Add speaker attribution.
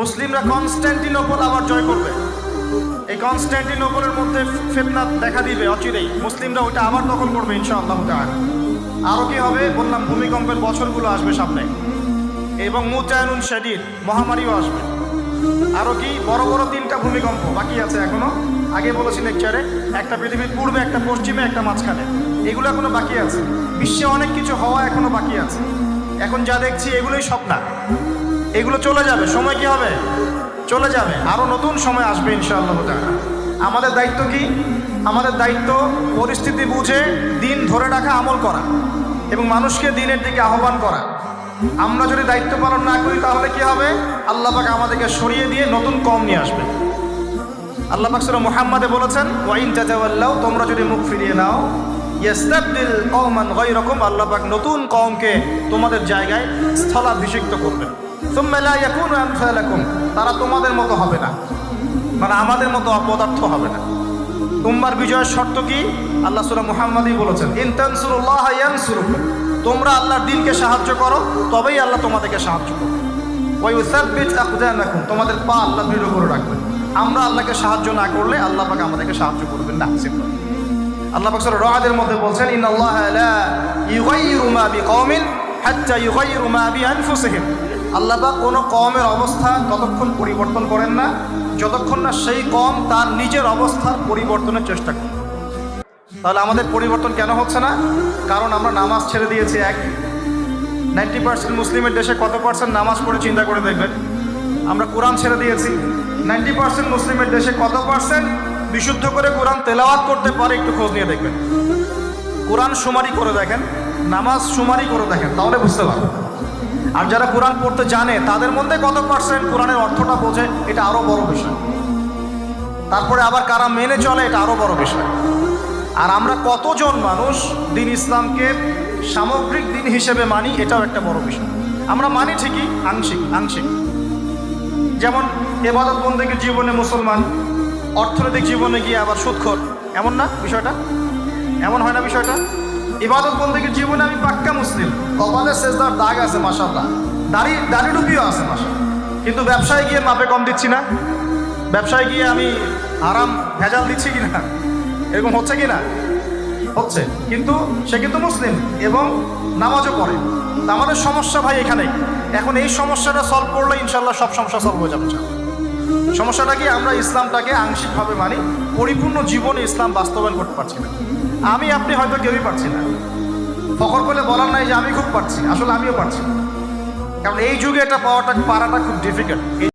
Speaker 1: মুসলিমরা কনস্ট্যান্টিনোপল আবার জয় করবে। এই কনস্ট্যান্টিনোপলের মধ্যে ফেতনা দেখা দিবে, অচিরেই। মুসলিমরা ওইটা আবার দখল করবে, ইনশাআল্লাহ তাআলা। আরও কি হবে? বললাম, ভূমিকম্পের বছরগুলো আসবে সামনে। এবং মুতায়নুন শাদীদ, মহামারীও আসবে। আরও কি? বড় বড় তিনটা ভূমিকম্প বাকি আছে এখনও। আগে বলেছি লেকচারে, একটা পৃথিবীর পূর্বে, একটা পশ্চিমে, একটা মাঝখানে। এগুলো এখনও বাকি আছে। বিশ্বে অনেক কিছু হওয়া এখনও বাকি আছে। এখন যা দেখছি, এগুলোই স্বপ্না। এগুলো চলে যাবে, সময় কি হবে? চলে যাবে আরও নতুন সময় আসবে ইনশাআল্লাহ তাআলা। আমাদের দায়িত্ব কি? আমাদের দায়িত্ব পরিস্থিতি বুঝে দিন ধরে রাখা আমল করা এবং মানুষকে দিনের দিকে আহ্বান করা। আমরা যদি দায়িত্ব পালন না করি তাহলে কি হবে? আল্লাহ পাক আমাদেরকে সরিয়ে দিয়ে নতুন কম নিয়ে আসবে। আল্লাহ পাক সুরা মুহাম্মাদে বলেছেন, ওয়াইন তাতাওয়াল্লাও তোমরা যদি মুখ ফিরিয়ে নাও, ইয়াস্তাবদিল কওমান গায়রাকুম আল্লাহ পাক নতুন কওমকে তোমাদের জায়গায় স্থলাভিষিক্ত করবেন। তারা তোমাদের মতো হবে না। মানে আমাদের মতো অপদার্থ হবে না। তোমার বিজয়ের শর্ত কি? আল্লাহ সুরা মুহাম্মাদই বলেছেন, ইন তানসুরুল্লাহ ইয়ানসুরুকুম, তোমরা আল্লাহর দিনকে সাহায্য করো, তবেই আল্লাহ তোমাদেরকে সাহায্য করবে। ওই আকদামাকুম, তোমাদের পা আল্লাহ দৃঢ় করে রাখবেন আমরা আল্লাহকে সাহায্য না করলে আল্লাহ পাক আমাদেরকে সাহায্য করবেন না। সিম্পল। আল্লাহ পাক সূরা রাদের মধ্যে বলছেন, ইন্নাল্লাহ লা ইউগাইয়িরু মা বিকওমিন হাত্তা ইউগাইয়িরু মা বিআনফুসিহিম। আল্লাহ কোনো কমের অবস্থা ততক্ষণ পরিবর্তন করেন না, যতক্ষণ না সেই কম তার নিজের অবস্থার পরিবর্তনের চেষ্টা করে। তাহলে আমাদের পরিবর্তন কেন হচ্ছে না? কারণ আমরা নামাজ ছেড়ে দিয়েছি এক। নাইনটি পার্সেন্ট মুসলিমের দেশে কত পার্সেন্ট নামাজ পড়ে চিন্তা করে দেখবেন? আমরা কোরআন ছেড়ে দিয়েছি। নাইনটি পার্সেন্ট মুসলিমের দেশে কত পার্সেন্ট? বিশুদ্ধ করে কোরআন তেলাওয়াত করতে পারে একটু খোঁজ নিয়ে দেখবেন। কোরআন সুমারি করে দেখেন, নামাজ সুমারি করে দেখেন, তাহলে বুঝতে পারবেন। আর যারা কোরআন পড়তে জানে, তাদের মধ্যে কত পার্সেন্ট কোরআনের অর্থটা বোঝে, এটা আরও বড় বিষয়। তারপরে আবার কারা মেনে চলে, এটা আরও বড় বিষয়। আর আমরা কতজন মানুষ দিন ইসলামকে সামগ্রিক দিন হিসেবে মানি, এটাও একটা বড় বিষয়। আমরা মানি ঠিকই, আংশিক আংশিক। যেমন এবাদত বন্দীকে জীবনে মুসলমান, অর্থনৈতিক জীবনে গিয়ে আবার সুৎখর এমন না বিষয়টা? এমন হয় না বিষয়টা? ইবাদত বন্দীকে জীবনে আমি পাক্কা মুসলিম। কপালের শেষদার দাগ আছে মাসাল্লাহ দাড়ি দাড়ি ডুবিও আছে মাসা কিন্তু ব্যবসায় গিয়ে মাপে কম দিচ্ছি না। ব্যবসায় গিয়ে আমি আরাম ভেজাল দিচ্ছি কি না এরকম হচ্ছে কি না হচ্ছে। কিন্তু সে কিন্তু মুসলিম এবং নামাজও পড়ে। আমাদের সমস্যা ভাই এখানেই। এখন এই সমস্যাটা সলভ করলে ইনশাল্লাহ সব সমস্যা সলভ হয়ে যাবে। সমস্যাটা কি? আমরা ইসলামটাকে আংশিকভাবে মানি, পরিপূর্ণ জীবনে ইসলাম বাস্তবায়ন করতে পারছি না। আমি, আপনি হয়তো কেউই পারছি না। ফখর করে বলার নাই যে আমি খুব পারছি আসলে আমিও পারছি কারণ এই যুগে এটা পাওয়াটা, পারাটা খুব ডিফিকাল্ট